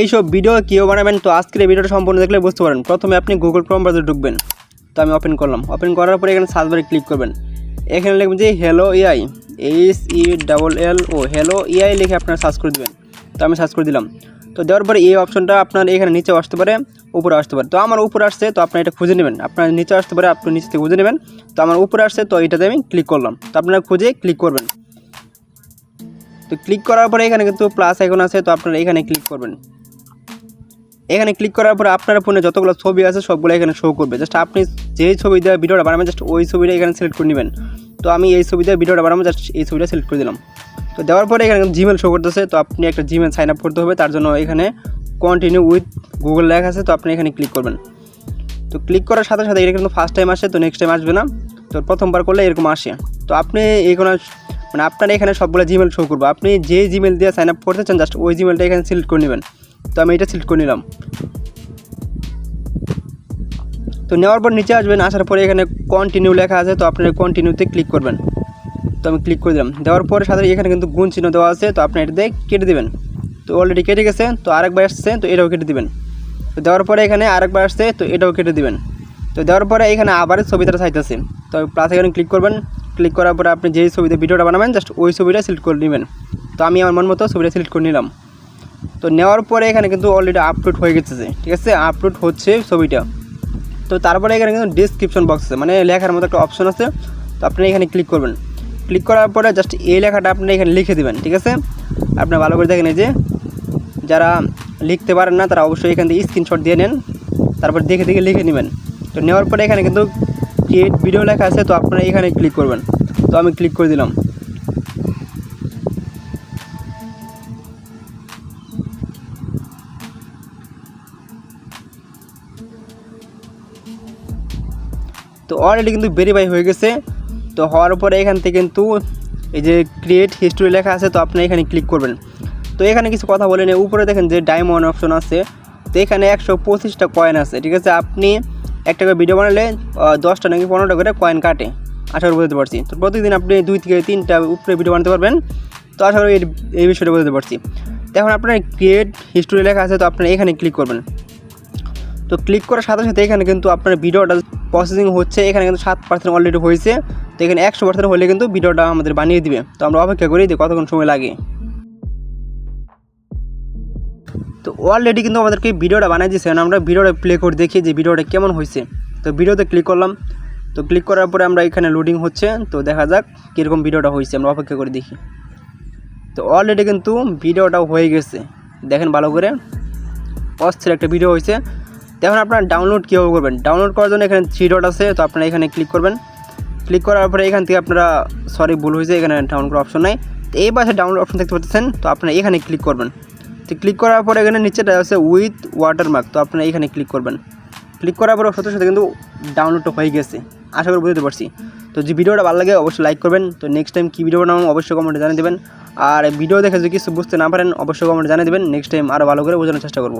এইসব ভিডিও কেউ বানাবেন, তো আজকের এই ভিডিওটা সম্পূর্ণ দেখলে বুঝতে পারেন প্রথমে আপনি গুগল ক্রোম ব্রাউজারে ঢুকবেন। তো আমি ওপেন করলাম। ওপেন করার পরে এখানে সার্চ বারে ক্লিক করবেন। এখানে লিখবেন যে hello AI H E double L O hello AI লিখে আপনারা সার্চ করে দেবেন। তো আমি সার্চ করে দিলাম। তো দেওয়ার পরে এই অপশনটা আপনার এখানে নিচে আসতে পারে, উপরে আসতে পারে। তো আমার উপরে আসছে, তো আপনার এটা খুঁজে নেবেন। আপনার নিচে আসতে পারে, আপনি নিচে থেকে খুঁজে নেবেন। তো আমার উপরে আসছে, তো এটাতে আমি ক্লিক করলাম। তো আপনারা খুঁজে ক্লিক করবেন। তো ক্লিক করার পরে এখানে কিন্তু প্লাস আইকন আছে, তো আপনারা এখানে ক্লিক করবেন। এখানে ক্লিক করার পর আপনার ফোনে যতগুলো ছবি আছে সবগুলো এখানে শো করবে। জাস্ট আপনি যেই ছবি দিয়ে ভিডিওটা বানাবেন জাস্ট ওই ছবিটা এখানে সিলেক্ট করে নেবেন। তো আমি এই ছবি দিয়ে ভিডিওটা বানাবো জাস্ট এই ছবিটা সিলেক্ট করে দিলাম। তো দেওয়ার পরে এখানে জিমেল শো করতেছে, তো আপনি একটা জিমেল সাইন আপ করতে হবে, তার জন্য এখানে কন্টিনিউ উইথ গুগল লেখা আছে, তো আপনি এখানে ক্লিক করবেন। তো ক্লিক করার সাথে সাথে এটা কিন্তু ফার্স্ট টাইম আসে, তো নেক্সট টাইম আসবে না। তো প্রথমবার করলে এরকম আসে। তো আপনি এখানে মানে আপনার এখানে সবগুলো জিমেল শো করব। আপনি যে জিমেল দিয়ে সাইন আপ করতে চান জাস্ট ওই জিমেলটা এখানে সিলেক্ট করে নেবেন। তো আমি এটা সিলেক্ট করে নিলাম। তো নেওয়ার পর নিচে আসবেন, আসার পরে এখানে কন্টিনিউ লেখা আছে, তো আপনার কন্টিনিউতে ক্লিক করবেন। তো আমি ক্লিক করে দিলাম। দেওয়ার পরে সাথে এখানে কিন্তু গুণ চিহ্ন দেওয়া আছে, তো আপনি এটা দিয়ে কেটে দেবেন। তো অলরেডি কেটে গেছে, তো আরেকবার আসছে, তো এটাও কেটে দেবেন। তো দেওয়ার পরে এখানে আরেকবার আসছে, তো এটাও কেটে দেবেন। তো দেওয়ার পরে এখানে আবার ছবিটা চাইতেছে তো প্লাস এখানে ক্লিক করবেন। ক্লিক করার পরে আপনি যেই ছবিতে ভিডিওটা বানাবেন জাস্ট ওই ছবিটা সিলেক্ট করে নেবেন তো আমি আমার মন মতো ছবিটা সিলেক্ট করে নিলাম। তো নেওয়ার পরে এখানে কিন্তু অলরেডি আপলোড হয়ে গেছে, ঠিক আছে? আপলোড হচ্ছে ছবিটা। তো তারপরে এখানে কিন্তু ডিসক্রিপশন বক্স আছে মানে লেখার মতো একটা অপশন আছে। তো আপনি এখানে ক্লিক করবেন। ক্লিক করার পরে জাস্ট এই লেখাটা আপনি এখানে লিখে দেবেন, ঠিক আছে? আপনি ভালো করে দেখেন এই যে, যারা লিখতে পারেন না, তারা অবশ্যই এখান থেকে স্ক্রিনশট দিয়ে নেন, তারপর দেখে দেখে লিখে নেবেন। তো নেওয়ার পরে এখানে কিন্তু ক্রিয়েট ভিডিও লেখা আছে, তো আপনারা এখানে ক্লিক করবেন। তো আমি ক্লিক করে দিলাম। তো অলরেডি কিন্তু ভেরিফাই হয়ে গেছে। তো হওয়ার পরে এখান থেকে কিন্তু এই যে ক্রিয়েট হিস্টোরি লেখা আছে, তো আপনি এখানে ক্লিক করবেন। তো এখানে কিছু কথা বলে নেই। উপরে দেখেন যে ডায়মন্ড অপশন আছে। তো এখানে একশো পঁচিশটা কয়েন আছে। ঠিক আছে, আপনি একটা করে ভিডিও বানালে দশটা নাকি পনেরোটা করে কয়েন কাটে। আশা করি বুঝতে পারছি। তো প্রতিদিন আপনি দুই থেকে তিনটা উপরে ভিডিও বানাতে পারবেন। তো আশা করি এই- বিষয়টা বুঝতে পারছি। এখন আপনার ক্রিয়েট হিস্টোরি লেখা আছে, তো আপনার এখানে ক্লিক করবেন। তো ক্লিক করার সাথে সাথে এখানে কিন্তু আপনার ভিডিওটা প্রসেসিং হচ্ছে। এখানে কিন্তু সাত পার্সেন্ট অলরেডি হয়েছে। তো এখানে একশো পার্সেন্ট হলে কিন্তু ভিডিওটা আমাদের বানিয়ে দিবে। তো আমরা অপেক্ষা করি যে কতক্ষণ সময় লাগে। তো অলরেডি কিন্তু আমাদেরকে ভিডিওটা বানিয়ে দিয়েছে আমরা ভিডিওটা প্লে করে দেখি যে ভিডিওটা কেমন হয়েছে। তো ভিডিওতে ক্লিক করলাম। তো ক্লিক করার পরে আমরা এখানে লোডিং হচ্ছে। তো দেখা যাক কীরকম ভিডিওটা হয়েছে। আমরা অপেক্ষা করে দেখি। তো অলরেডি কিন্তু ভিডিওটা হয়ে গেছে। দেখেন ভালো করে। অস্থির একটা ভিডিও হয়েছে। এখন আপনারা ডাউনলোড কীভাবে করবেন? ডাউনলোড করার জন্য এখানে থ্রি ডট আছে, তো আপনারা এখানে ক্লিক করবেন। ক্লিক করার পরে এখান থেকে আপনারা সরি ভুল হয়েছে, এখানে ডাউনলোড করার অপশন নাই। তো এই পাশে ডাউনলোড অপশন দেখতে পাচ্ছেন, তো আপনারা এখানে ক্লিক করবেন। তো ক্লিক করার পরে এখানে নিচেটা আছে উইথ ওয়াটারমার্ক তো আপনারা এখানে ক্লিক করবেন। ক্লিক করার পরে সাথে সাথে কিন্তু ডাউনলোডটা হয়ে গেছে। আশা করি বুঝতে পারছি। তো যে ভিডিওটা ভালো লাগে অবশ্যই লাইক করবেন। তো নেক্সট টাইম কী ভিডিও বানাবো অবশ্যই কমেন্টে জানিয়ে দেবেন। আর ভিডিও দেখে যদি কিছু বুঝতে না পারেন, অবশ্যই কমেন্টে জানিয়ে দেবেন। নেক্সট টাইম আরও ভালো করে বোঝানোর চেষ্টা করব।